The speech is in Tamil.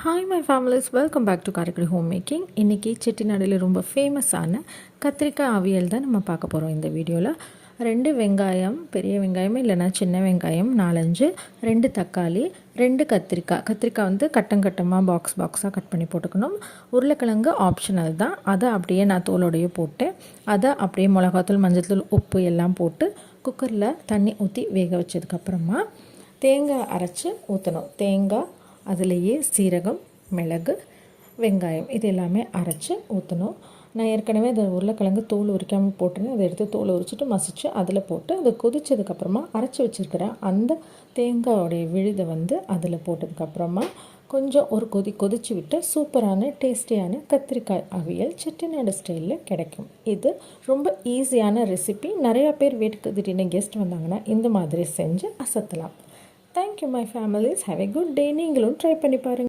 Hi my families welcome back to Karaikudi home making இன்றைக்கி செட்டிநாடில் ரொம்ப ஃபேமஸான கத்திரிக்காய் அவியல் தான் நம்ம பார்க்க போகிறோம் இந்த வீடியோவில் ரெண்டு வெங்காயம் பெரிய வெங்காயம் இல்லைன்னா சின்ன வெங்காயம் நாலஞ்சு ரெண்டு தக்காளி ரெண்டு கத்திரிக்காய். கத்திரிக்காய் வந்து கட்டம் கட்டமாக பாக்ஸ் பாக்ஸாக கட் பண்ணி போட்டுக்கணும். உருளைக்கிழங்கு ஆப்ஷனல் தான். அதை அப்படியே நான் தோலோடையே போட்டு அதை அப்படியே மிளகாத்தூள் மஞ்சள் உப்பு எல்லாம் போட்டு குக்கரில் தண்ணி ஊற்றி வேக வச்சதுக்கப்புறமா தேங்காய் அரைச்சி ஊற்றணும் தேங்காய் அதுலேயே சீரகம் மிளகு வெங்காயம் இது எல்லாமே அரைச்சி ஊற்றணும் நான் ஏற்கனவே அதை உருளைக்கிழங்கு தோல் உரிக்காமல் போட்டுருந்தேன். அதை எடுத்து தோல் உரிச்சிட்டு மசித்து அதில் போட்டு அதை கொதித்ததுக்கப்புறமா அரைச்சி வச்சுருக்கிற அந்த தேங்காயோடைய விழுதை வந்து அதில் போட்டதுக்கப்புறமா கொஞ்சம் ஒரு கொதி கொதிச்சு விட்டு சூப்பரான டேஸ்டியான கத்திரிக்காய் அவியல் செட்டிநாடு ஸ்டைலில் கிடைக்கும். இது ரொம்ப ஈஸியான ரெசிபி. நிறையா பேர் வீட்டுக்கு திடீர்னு கெஸ்ட் வந்தாங்கன்னா இந்த மாதிரி செஞ்சு அசத்தலாம். Thank you my families have a good day நீங்களும் ட்ரை பண்ணி பாருங்கள்